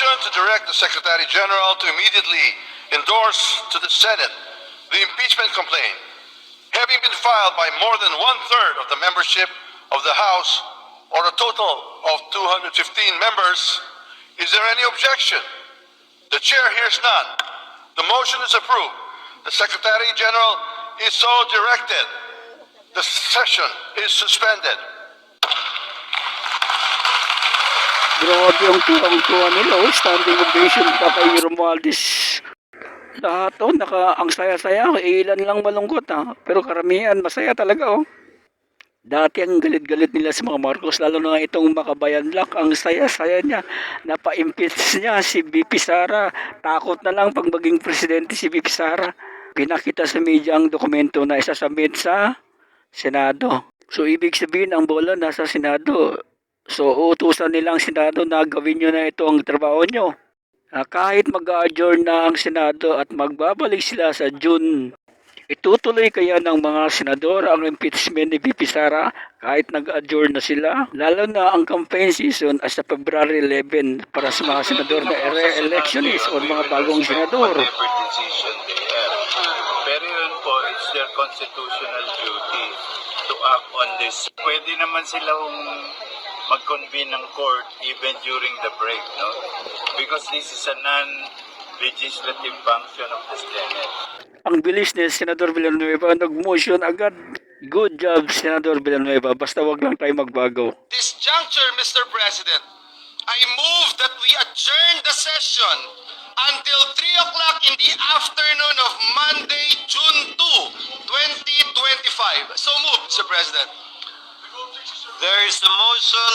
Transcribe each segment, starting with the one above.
motion to direct the Secretary General to immediately endorse to the Senate the impeachment complaint, having been filed by more than one-third of the membership of the House, or a total of 215 members, is there any objection? The chair hears none. The motion is approved. The Secretary General is so directed. The session is suspended. Grabe ang tuwang-tuwa nila. Oh. Standing ovation kay Romualdez. Lahat oh, naka, ang saya-saya. Ilan lang malungkot ha. Pero karamihan, masaya talaga oh. Dati ang galit-galit nila sa mga Marcos, lalo na itong makabayan lock, ang saya-saya niya. Napa-impeach niya si BP Sara. Takot na lang pag maging presidente si BP Sara. Pinakita sa media ang dokumento na isasubmit sa Senado. So, ibig sabihin, ang bola nasa Senado. So, uutusan nilang Senado na gawin nyo na ito ang trabaho nyo. Ah, kahit mag-adjourn na ang Senado at magbabalik sila sa June, itutuloy kaya ng mga senador ang impeachment ni VP Sara kahit nag-adjourn na sila? Lalo na ang campaign season as sa February 11 para sa mga senador na re-electionist o mga bagong senador. Pero yun po, it's their constitutional duty to act on this. Pwede naman silang mag-convene ng court even during the break, no? Because this is a non-legislative function of the Senate. Ang bilis ni Senador Villanueva nag-motion agad. Good job, Senador Villanueva. Basta wag lang tayo magbago. this juncture, Mr. President, I move that we adjourn the session until 3 o'clock in the afternoon of Monday, June 2, 2025. So move, Mr. President. There is a motion.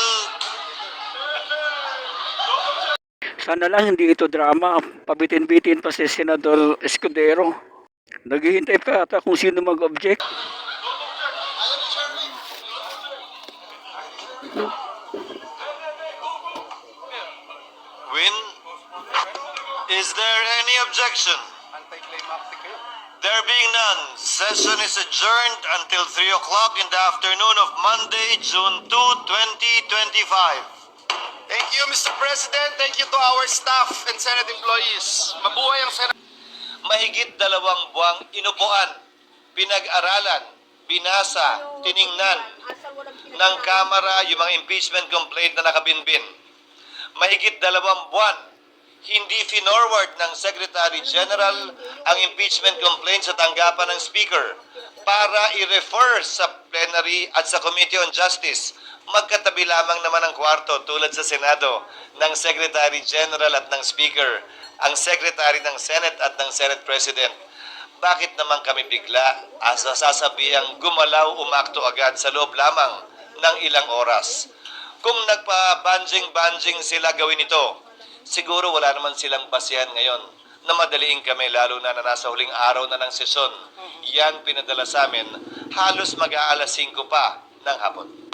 Sana lang hindi ito drama. Pabitin-bitin pa si Senador Escudero. Naghihintay pa ata kung sino mag-object. Win. Is there any objection? There being none, session is adjourned until 3 o'clock in the afternoon of Monday, June 2, 2025. Thank you, Mr. President. Thank you to our staff and Senate employees. Mabuhay ang Senate. Mahigit dalawang buwang inupuan, pinag-aralan, binasa, tiningnan ng Kamara yung mga impeachment complaint na nakabinbin. Mahigit dalawang buwan, hindi finorward ng Secretary General ang impeachment complaint sa tanggapan ng Speaker para i-refer sa plenary at sa Committee on Justice. Magkatabi lamang naman ang kwarto tulad sa Senado ng Secretary General at ng Speaker, ang Secretary ng Senate at ng Senate President. Bakit naman kami bigla asa sasabihang gumalaw umakto agad sa loob lamang ng ilang oras? Kung nagpa-banjing-banjing sila gawin ito, siguro wala naman silang basihan ngayon na madaliin kami lalo na na nasa huling araw na ng sesyon. Yan pinadala sa amin halos mag-aalas 5 pa ng hapon.